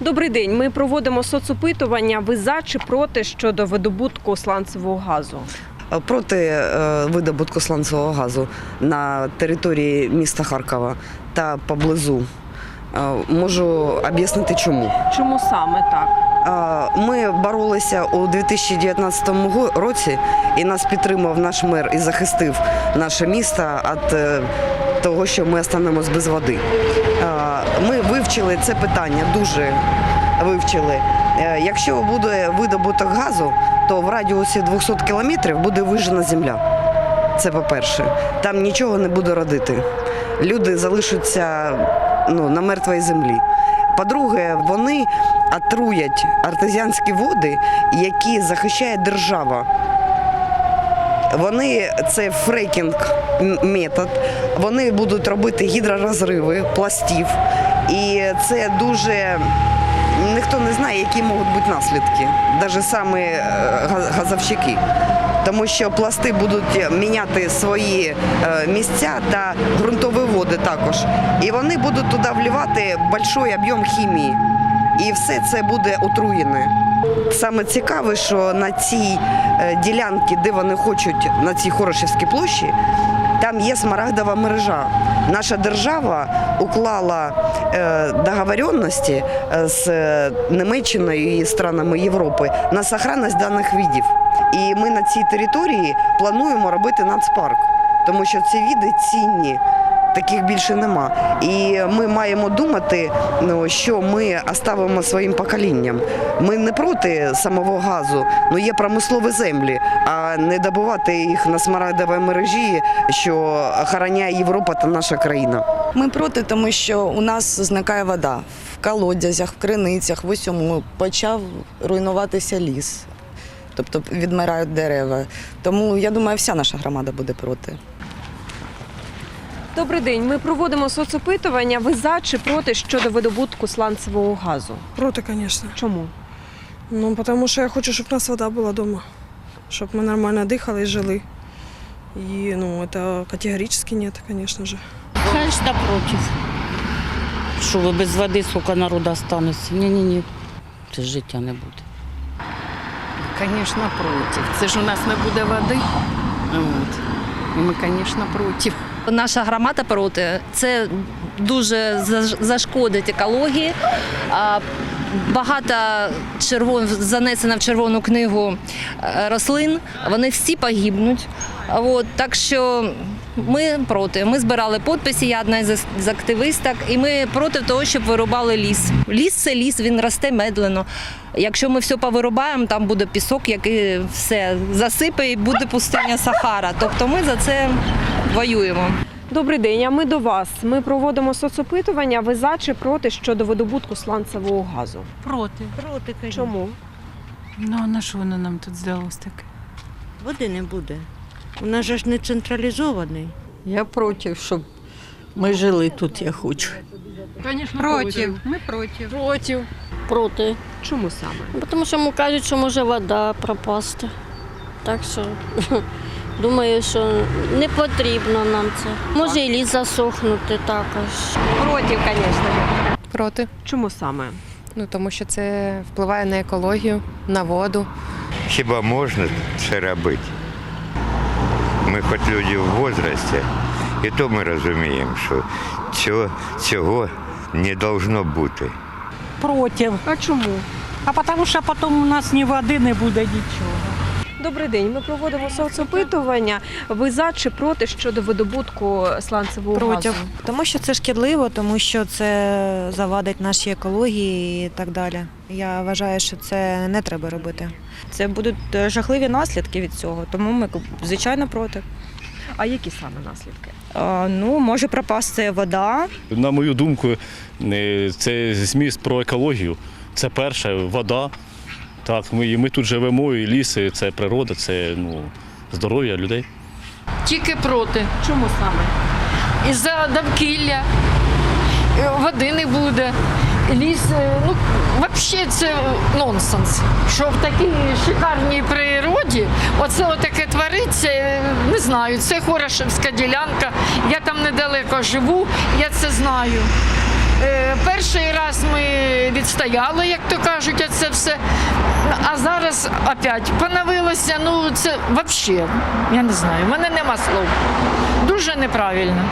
Добрий день. Ми проводимо соцопитування. Ви за чи проти щодо видобутку сланцевого газу? проти е, видобутку сланцевого газу на території міста Харкова та поблизу. Е, Можу об'яснити чому. Чому саме так? Е, Ми боролися у 2019 році, і нас підтримав наш мер і захистив наше місто від е, того, що ми останемось без води. Е, Ми вивчили це питання, дуже вивчили. Е, Якщо буде видобуток газу, то в радіусі 200 кілометрів буде вижена земля. Це по-перше. Там нічого не буде родити. Люди залишаться ну, на мертвій землі. По-друге, вони отруять артезіанські води, які захищає держава. Вони це фрекінг метод. Вони будуть робити гідророзриви пластів. І це дуже ніхто не знає, які можуть бути наслідки, навіть саме е, газовщики. Тому що пласти будуть міняти свої е, місця та ґрунтові води також. І вони будуть туди вливати великий об'єм хімії. І все це буде отруєне. Саме цікаве, що на цій е, ділянці, де вони хочуть, на цій Хорошівській площі, там є смарагдова мережа. Наша держава уклала е, договоренності е, з е, Німеччиною і странами Європи на сохранність даних видів. І ми на цій території плануємо робити нацпарк, тому що ці види цінні. Таких більше нема. І ми маємо думати, ну, що ми оставимо своїм поколінням. Ми не проти самого газу, але є промислові землі, а не добувати їх на смарагдовій мережі, що охороняє Європа та наша країна. Ми проти, тому що у нас зникає вода в колодязях, в криницях, в усьому почав руйнуватися ліс. Тобто відмирають дерева. Тому я думаю, вся наша громада буде проти. Добрий день. Ми проводимо соцопитування. Ви за чи проти щодо видобутку сланцевого газу? Проти, звісно. Чому? Ну, тому що я хочу, щоб у нас вода була вдома, щоб ми нормально дихали і жили. І ну, це категорично ні, звісно ж. Конечно, против. Що ви без води, сколько народу останеться? Ні-ні-ні. Це життя не буде. Звісно, проти. Це ж у нас не буде води. От. І ми, звісно, проти. Наша громада проти. Це дуже зашкодить екології. Багато червон, занесено в червону книгу е, рослин, вони всі погибнуть. От, так що ми проти. Ми збирали підписи, я одна з активисток, і ми проти того, щоб вирубали ліс. Ліс це ліс, він росте медленно. Якщо ми все повирубаємо, там буде пісок, який все засипе і буде пустиня Сахара. Тобто ми за це воюємо. Добрий день. А ми до вас. Ми проводимо соцопитування. Ви за чи проти щодо видобутку сланцевого газу? Проти. Проти, конечно. Чому? Ну, а на що воно нам тут здалось таке? Води не буде. У нас же ж не централізований. Я проти, щоб ми жили тут, я хочу. Звісно, Проти. Ми проти. Проти. Проти. Чому саме? Тому що йому кажуть, що може вода пропасти. Так що думаю, що не потрібно нам це. Може і ліс засохнути також. Проти, звісно. Проти. Чому саме? Ну тому що це впливає на екологію, на воду. Хіба можна це робити? Ми хоч люди в возрасті, і то ми розуміємо, що цього, цього не должно бути. Проти. А чому? А тому що потім у нас ні води не буде нічого. Добрий день. Ми проводимо соцопитування. Ви за чи проти щодо видобутку сланцевого газу? Тому що це шкідливо, тому що це завадить нашій екології і так далі. Я вважаю, що це не треба робити. Це будуть е, жахливі наслідки від цього, тому ми звичайно проти. А які саме наслідки? Ну, може пропасти вода, На мою думку, е, це зміст про екологію. Це перше, вода. Так, ми, ми тут живемо, і ліс, це природа, це ну, здоров'я людей. Тільки проти. Чому саме? Із-за довкілля. Е, Води не буде. Ліс, е, ну, взагалі це нонсенс. Що в такій шикарній природі оце отаке твориться, е, не знаю, це Хорошевська ділянка. Я там недалеко живу, я це знаю. Е, Перший раз ми відстояли, як то кажуть, це все. А зараз опять поновилося. Ну це взагалі, я не знаю, в мене нема слов. Дуже неправильно.